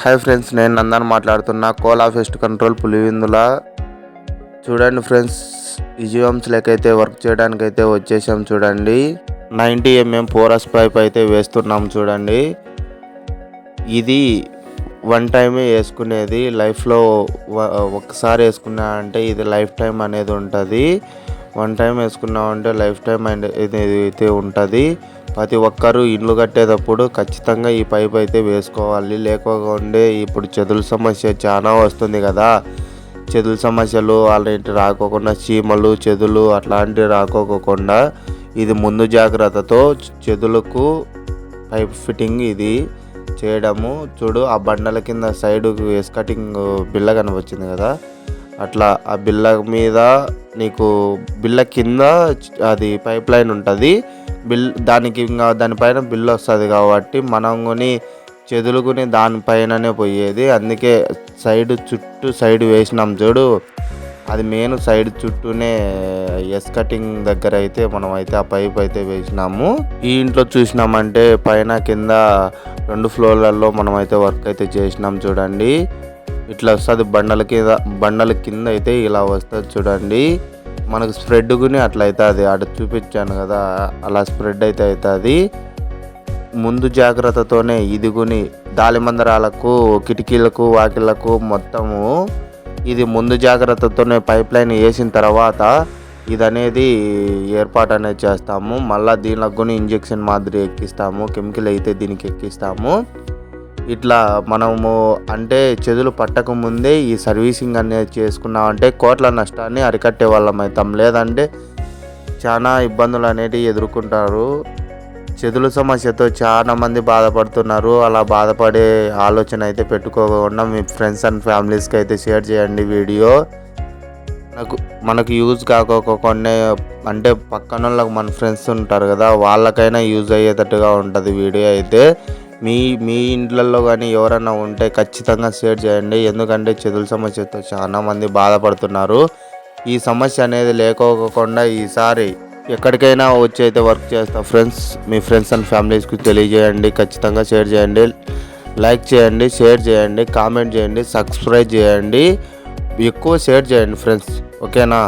Hi friends నేను నందన్ మాట్లాడుతున్నా. Cola fest control Pulivendula. చూడండి ఫ్రెండ్స్ ఈజీఎమ్స్ లెక్కైతే వర్క్ చేయడానికి అయితే వచ్చేసాం చూడండి. నైంటీ ఎంఎం పోరస్ పైప్ అయితే వేస్తున్నాం చూడండి. ఇది వన్ టైమే వేసుకునేది లైఫ్లో ఒకసారి వేసుకున్నా అంటే ఇది లైఫ్ టైం అనేది ఉంటుంది. వన్ టైం వేసుకున్నామంటే లైఫ్ టైం అండ్ అయితే ఉంటుంది. ప్రతి ఒక్కరూ ఇల్లు కట్టేటప్పుడు ఖచ్చితంగా ఈ పైప్ అయితే వేసుకోవాలి. లేకపోతే ఇప్పుడు చెదుల సమస్య చాలా వస్తుంది కదా. చెదుల సమస్యలు అలాంటి రాకోకుండా చీమలు చెదులు అట్లాంటివి రాకోకుండా ఇది ముందు జాగ్రత్తతో చెదులకు పైప్ ఫిట్టింగ్ ఇది చేయడము. చూడు ఆ బండల కింద సైడ్ వేస్ కటింగ్ బిల్ల కనిపించింది కదా. అట్లా ఆ బిల్ల మీద నీకు బిల్ల కింద అది పైప్ లైన్ ఉంటుంది. బిల్ దానికి ఇంకా దానిపైన బిల్ వస్తుంది కాబట్టి మనం కొని చెదులుకుని దానిపైననే పోయేది. అందుకే సైడ్ చుట్టూ సైడ్ వేసినాం చూడు. అది మెయిన్ సైడ్ చుట్టూనే ఎస్ కటింగ్ దగ్గర అయితే మనం అయితే ఆ పైప్ అయితే వేసినాము. ఈ ఇంట్లో చూసినామంటే పైన కింద రెండు ఫ్లోర్లలో మనం అయితే వర్క్ అయితే చేసినాం చూడండి. ఇట్లా వస్తుంది బండల కింద బండల కింద అయితే ఇలా వస్తుంది చూడండి. మనకు స్ప్రెడ్ గుని అట్లా అవుతుంది అటు చూపించాను కదా అలా స్ప్రెడ్ అయితే అవుతుంది ముందు జాగ్రత్తతోనే ఇది గుని దాలిమందరాలకు కిటికీలకు వాకిళ్ళకు మొత్తము ఇది ముందు జాగ్రత్తతోనే పైప్ లైన్ వేసిన తర్వాత ఇది అనేది ఏర్పాటు అనేది చేస్తాము. మళ్ళీ దీనికి కూడా ఇంజెక్షన్ మాదిరి ఎక్కిస్తాము. కెమికల్ అయితే దీనికి ఎక్కిస్తాము. ఇట్లా మనము అంటే చెదులు పట్టక ముందే ఈ సర్వీసింగ్ అనేది చేసుకున్నామంటే కోట్ల నష్టాన్ని అరికట్టే వాళ్ళం అవుతాం. లేదంటే చాలా ఇబ్బందులు అనేటివి ఎదుర్కొంటారు. చెదుల సమస్యతో చాలా మంది బాధపడుతున్నారు. అలా బాధపడే ఆలోచన అయితే పెట్టుకోకుండా మీ ఫ్రెండ్స్ అండ్ ఫ్యామిలీస్కి అయితే షేర్ చేయండి వీడియో. మనకు మనకు యూజ్ కాకోకుండా అంటే పక్కన వాళ్ళకి మన ఫ్రెండ్స్ ఉంటారు కదా వాళ్ళకైనా యూజ్ అయ్యేటట్టుగా ఉంటుంది వీడియో అయితే. మీ మీ ఇండ్లలో కానీ ఎవరైనా ఉంటే ఖచ్చితంగా షేర్ చేయండి. ఎందుకంటే చెదుల సమస్యతో చాలా మంది బాధపడుతున్నారు. ఈ సమస్య అనేది లేకోకుండా ఈసారి ఎక్కడికైనా వచ్చి అయితే వర్క్ చేస్తా. ఫ్రెండ్స్ మీ ఫ్రెండ్స్ అండ్ ఫ్యామిలీస్కి తెలియజేయండి. ఖచ్చితంగా షేర్ చేయండి. లైక్ చేయండి షేర్ చేయండి కామెంట్ చేయండి సబ్స్క్రైబ్ చేయండి. ఎక్కువ షేర్ చేయండి ఫ్రెండ్స్. ఓకేనా?